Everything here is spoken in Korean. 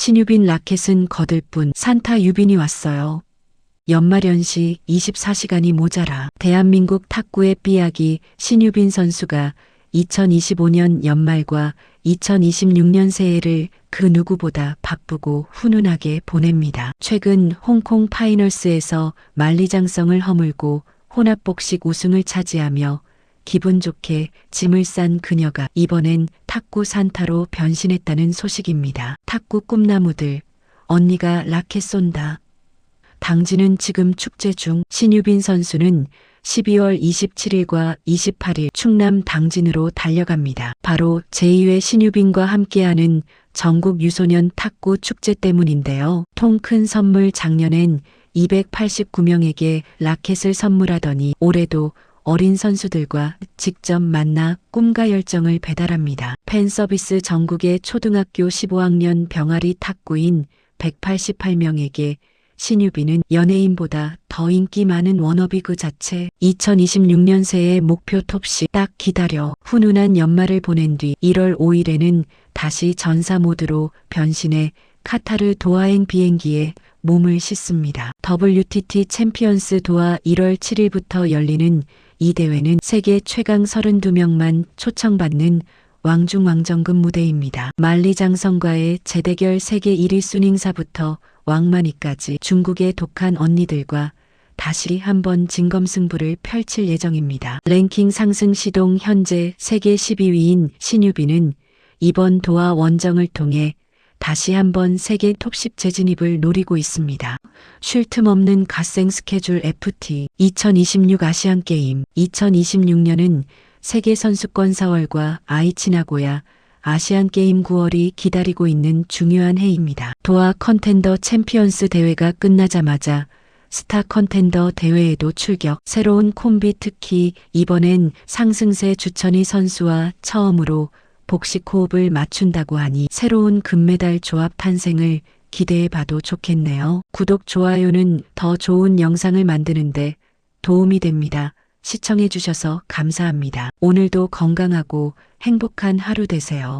신유빈 라켓은 거들 뿐 산타 유빈이 왔어요. 연말연시 24시간이 모자라 대한민국 탁구의 삐약이 신유빈 선수가 2025년 연말과 2026년 새해를 그 누구보다 바쁘고 훈훈하게 보냅니다. 최근 홍콩 파이널스에서 만리장성을 허물고 혼합복식 우승을 차지하며 기분 좋게 짐을 싼 그녀가 이번엔 탁구 산타로 변신했다는 소식입니다. 탁구 꿈나무들, 언니가 라켓 쏜다. 당진은 지금 축제 중 신유빈 선수는 12월 27일과 28일 충남 당진으로 달려갑니다. 바로 제2회 신유빈과 함께하는 전국 유소년 탁구 축제 때문인데요. 통 큰 선물 작년엔 289명에게 라켓을 선물하더니 올해도 어린 선수들과 직접 만나 꿈과 열정을 배달합니다. 팬 서비스 전국의 초등학교 15학년 병아리 탁구인 188명에게 신유빈은 연예인보다 더 인기 많은 워너비 그 자체 2026년 새해 목표 톱시 딱 기다려 훈훈한 연말을 보낸 뒤 1월 5일에는 다시 전사 모드로 변신해 카타르 도하행 비행기에 몸을 싣습니다. WTT 챔피언스 도하 1월 7일부터 열리는 이 대회는 세계 최강 32명만 초청받는 왕중왕정금 무대입니다. 만리장성과의 재대결 세계 1위 순행사부터 왕만이까지 중국의 독한 언니들과 다시 한번 진검승부를 펼칠 예정입니다. 랭킹 상승 시동 현재 세계 12위인 신유빈은 이번 도하 원정을 통해 다시 한번 세계 톱10 재진입을 노리고 있습니다. 쉴 틈 없는 갓생 스케줄 FT 2026 아시안게임 2026년은 세계 선수권 4월과 아이치 나고야 아시안 게임 9월이 기다리고 있는 중요한 해입니다. 도하 컨텐더 챔피언스 대회가 끝나자마자 스타 컨텐더 대회에도 출격. 새로운 콤비 특히 이번엔 상승세 주천희 선수와 처음으로 복식 호흡을 맞춘다고 하니 새로운 금메달 조합 탄생을 기대해 봐도 좋겠네요. 구독, 좋아요는 더 좋은 영상을 만드는데 도움이 됩니다. 시청해 주셔서 감사합니다. 오늘도 건강하고 행복한 하루 되세요.